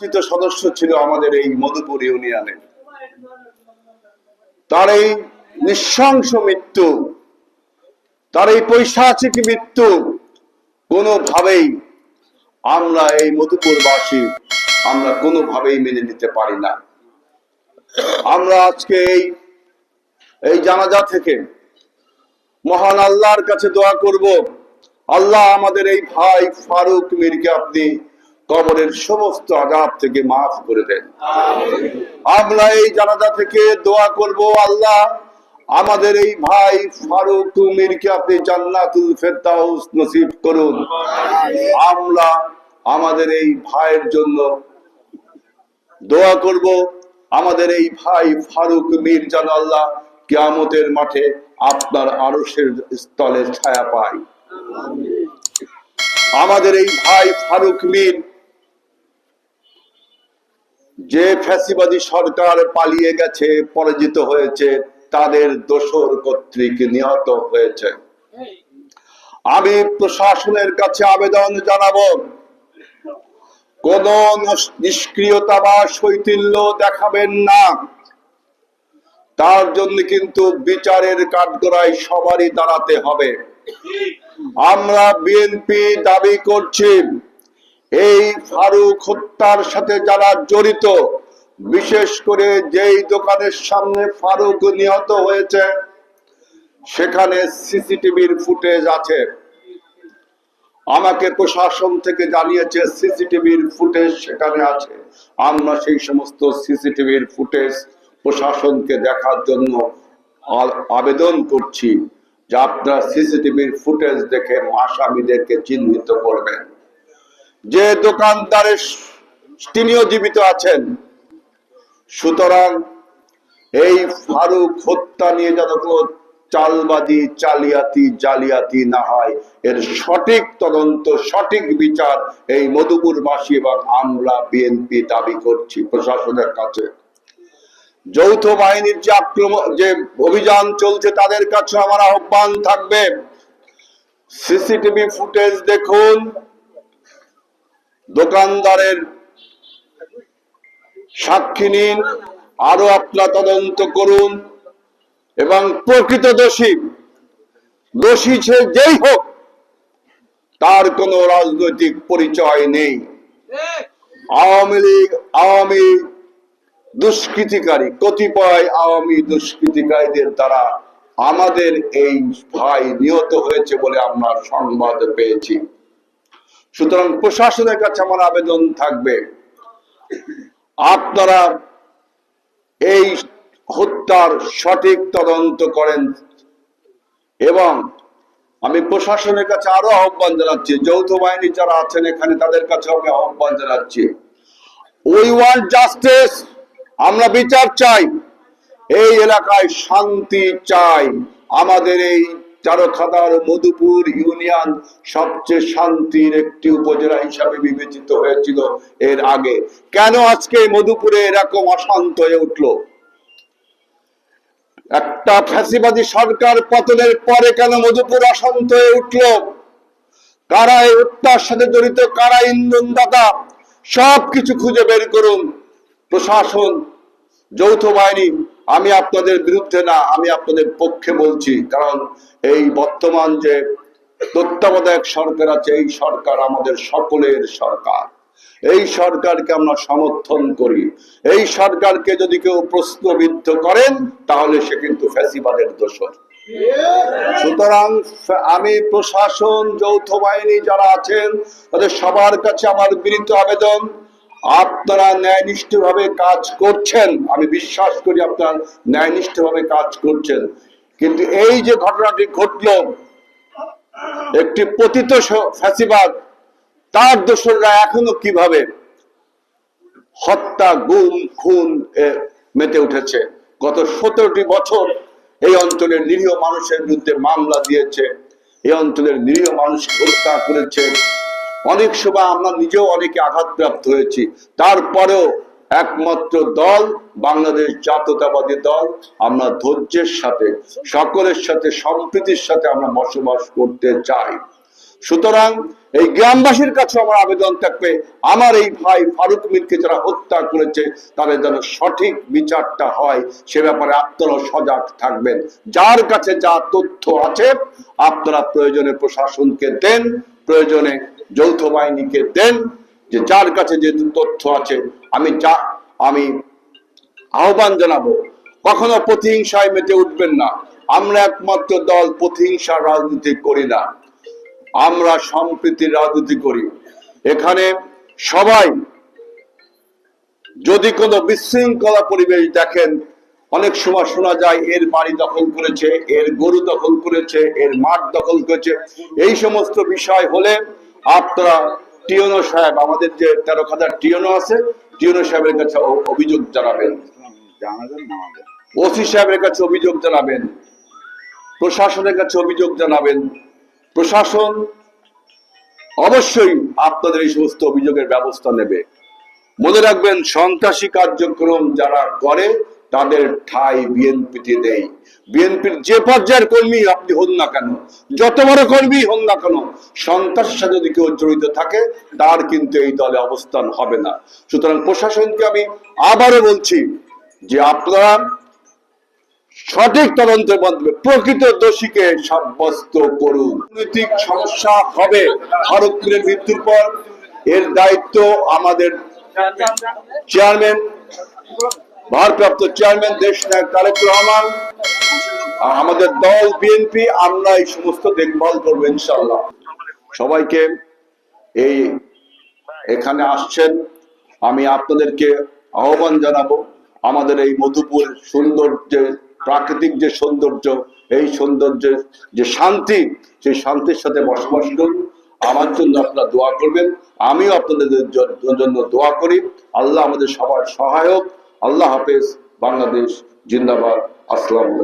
নির্বাচিত সদস্য ছিল আমাদের এই মধুপুর ইউনিয়নের তার এই নৃশংস মৃত্যু, তার এই পৈশাচিক মৃত্যু, কোনোভাবেই আমরা এই মধুপুরবাসী আমরা কোনোভাবেই মেনে নিতে পারি না। আমরা আজকে এই এই জানাজা থেকে মহান আল্লাহর কাছে দোয়া করব। আল্লাহ আমাদের এই ভাই ফারুক মীরকে আপনি কবরের সমস্ত আজাব থেকে মাফ করে দেন। আমরা এই জানাজা থেকে দোয়া করব, আল্লাহ, আমাদের এই ভাই ফারুক মীরকে আপনি জান্নাতুল ফেরদাউস নসিব করুন। আমরা আমাদের এই ভাইয়ের জন্য দোয়া করব, আমাদের এই ভাই ফারুক মির যেন আল্লাহ কিয়ামতের মাঠে আপনার আরশের স্থলে ছায়া পায়। আমাদের এই ভাই ফারুক মীর যে ফ্যাসিবাদী সরকার পালিয়ে গেছে, পরাজিত হয়েছে, তাদের দোসর কর্তৃক নিহত হয়েছে। আমি প্রশাসনের কাছে আবেদন জানাব, কোন নিষ্ক্রিয়তা বা শৈথিল্য দেখাবেন না। তার জন্য কিন্তু বিচারের কাঠগড়ায় সবারই দাঁড়াতে হবে। আমরা বিএনপি দাবি করছি এই ফারুক হত্যার সাথে যারা জড়িত, বিশেষ করে যেই দোকানের সামনে ফারুক নিহত হয়েছে, সেখানে সিসিটিভির ফুটেজ আছে। আমাকে প্রশাসন থেকে জানিয়েছে, সিসিটিভির ফুটেজ সেখানে আছে। আমরা সেই সমস্ত সিসিটিভির ফুটেজ প্রশাসনকে দেখার জন্য আবেদন করছি যে আপনারা সিসিটিভির ফুটেজ দেখে আসামিদেরকে চিহ্নিত করবেন। যে দোকানদারের তিনিও জীবিত আছেন। সুতরাং এই ফারুক হত্যা নিয়ে যেন কোনো চালবাজি চালিয়াতি, জালিয়াতি না হয়, এর সঠিক তদন্ত, সঠিক বিচার এই মধুপুরবাসী এবং আমরা বিএনপি দাবি করছি প্রশাসনের কাছে। যৌথ বাহিনীর যে আক্রমণ যে অভিযান চলছে তাদের কাছে আমার আহ্বান থাকবে। সিসিটিভি ফুটেজ দেখুন। দোকানদারের সাক্ষী নিন, আরও আপনার তদন্ত করুন এবং প্রকৃত দোষী দোষী সে যেই হোক, তার কোনো রাজনৈতিক পরিচয় নেই। আওয়ামী লীগ, আওয়ামী দুষ্কৃতিকারী, কতিপয় আওয়ামী দুষ্কৃতিকারীদের দ্বারা আমাদের এই ভাই নিহত হয়েছে বলে আমরা সংবাদ পেয়েছি। সুতরাং প্রশাসনের কাছে আমার আবেদন থাকবে। আপনারা এই হত্যার সঠিক তদন্ত করেন এবং আমি প্রশাসনের কাছে আরও আহ্বান জানাচ্ছি, যৌথ বাহিনী যারা আছেন এখানে তাদের কাছে আমি আহ্বান জানাচ্ছি। উই ওয়ান্ট জাস্টিস আমরা বিচার চাই, এই এলাকায় শান্তি চাই, আমাদের এই চারখাদার মধুপুর ইউনিয়ন সবচেয়ে শান্তির একটি উপজেলা হিসাবে বিবেচিত হয়েছিল এর আগে। কেন আজকে মধুপুরে এরকম অশান্ত হয়ে উঠল? একটা ফ্যাসিবাদী সরকার পতনের পরে কেন মধুপুর অশান্ত হয়ে উঠল? কারা এই হত্যার সাথে জড়িত? কারা ইন্ধনদাতা সব কিছু খুঁজে বের করুন। প্রশাসন, যৌথ বাহিনী আমি আপনাদের বিরুদ্ধে না, আমি আপনাদের পক্ষে বলছি, কারণ এই বর্তমান যে তত্ত্বাবধায়ক সরকার আছে, এই সরকার আমাদের সকলের সরকার। এই সরকারকে আমরা সমর্থন করি। এই সরকারকে যদি কেউ প্রশ্নবিদ্ধ করেন, তাহলে সে কিন্তু ফ্যাসিবাদের দোষর। সুতরাং আমি প্রশাসন, যৌথ বাহিনী যারা আছেন, তাদের সবার কাছে আমার বিনীত আবেদন আপনারা ন্যায়নিষ্ঠ ভাবে কাজ করছেন। আমি বিশ্বাস করি আপনারা ন্যায়নিষ্ঠ ভাবে কাজ করছেন। কিন্তু এই যে ঘটনাটি ঘটলো, একটি পতিত ফ্যাসিবাদ, তার দোসররা এখনও কীভাবে হত্যা, গুম, খুন মেতে উঠেছে? গত সতেরোটি বছর এই অঞ্চলের নিরীহ মানুষের বিরুদ্ধে মামলা দিয়েছে। এই অঞ্চলের নিরীহ মানুষ হত্যা করেছে। অনেক সময় আমরা নিজেও অনেকে আঘাতপ্রাপ্ত হয়েছি। তারপরেও একমাত্র দল বাংলাদেশ জাতীয়তাবাদী দল। আমরা ধৈর্যের সাথে, সকলের সাথে, সম্প্রীতির সাথে আমরা বসবাস করতে চাই। সুতরাং এই গ্রামবাসীর কাছে আমার আবেদন থাকবে, আমার এই ভাই ফারুক মিরকে যারা হত্যা করেছে, তাদের যেন সঠিক বিচারটা হয়, সে ব্যাপারে আপনারা সজাগ থাকবেন। যার কাছে যা তথ্য আছে, আপনারা প্রয়োজনে প্রশাসনকে দেন প্রয়োজনে যৌথ বাহিনীকে দেন যে যার কাছে যে তথ্য আছে, আমি যা, আমি আহ্বান জানাব। কখনো প্রতিহিংসায় মেতে উঠবেন না। আমরা একমাত্র দল প্রতিহিংসার রাজনীতি করি না। আমরা সম্প্রীতির রাজনীতি করি। এখানে সবাই যদি কোনো বিশৃঙ্খলা পরিবেশ দেখেন অনেক সময় শোনা যায় এর বাড়ি দখল করেছে এর গরু দখল করেছে এর মাঠ দখল করেছে। এই সমস্ত বিষয় হলে আপনারা টিওনো সাহেব আমাদের যে তেরো হাজার টিওনো আছে টিওনো সাহেবের কাছে অভিযোগ জানাবেন। ওসি সাহেবের কাছে অভিযোগ জানাবেন প্রশাসনের কাছে অভিযোগ জানাবেন। প্রশাসন অবশ্যই আপনাদের এই সমস্ত অভিযোগের ব্যবস্থা নেবে। মনে রাখবেন সন্ত্রাসী কার্যক্রম যারা করে তাদের ঠাই বিএনপিতে দেয় বিএনপির যে পর্যায়ের কর্মী আপনি হন না কেন, যত বড় কর্মী হন না কেন, সন্ত্রাসের সাথে যদি কেউ জড়িত থাকে, তার কিন্তু এই দলে অবস্থান হবে না। সুতরাং প্রশাসনকে আমি আবারও বলছি যে আপনারা সঠিক তদন্তের মাধ্যমে প্রকৃত দোষীকে সাব্যস্ত করুন। রাজনৈতিক সমস্যা হবে ফারুকপুরের মৃত্যুর পর। এর দায়িত্ব আমাদের চেয়ারম্যান ভারপ্রাপ্ত চেয়ারম্যান দেশ নায়ক তারেক রহমান আমাদের দল বিএনপি আমরা এই সমস্ত দেখভাল করব ইনশাল্লাহ সবাইকে এই এখানে আসছেন, আমি আপনাদেরকে আহ্বান জানাব, আমাদের এই মধুপুর সৌন্দর্যে প্রাকৃতিক যে সৌন্দর্য, এই সৌন্দর্যের যে শান্তি, সেই শান্তির সাথে বসবাস করুন। আমার জন্য আপনারা দোয়া করবেন, আমিও আপনাদের জন্য দোয়া করি। আল্লাহ আমাদের সবার সহায়ক আল্লাহ হাফেজ বাংলাদেশ জিন্দাবাদ। আসসালামু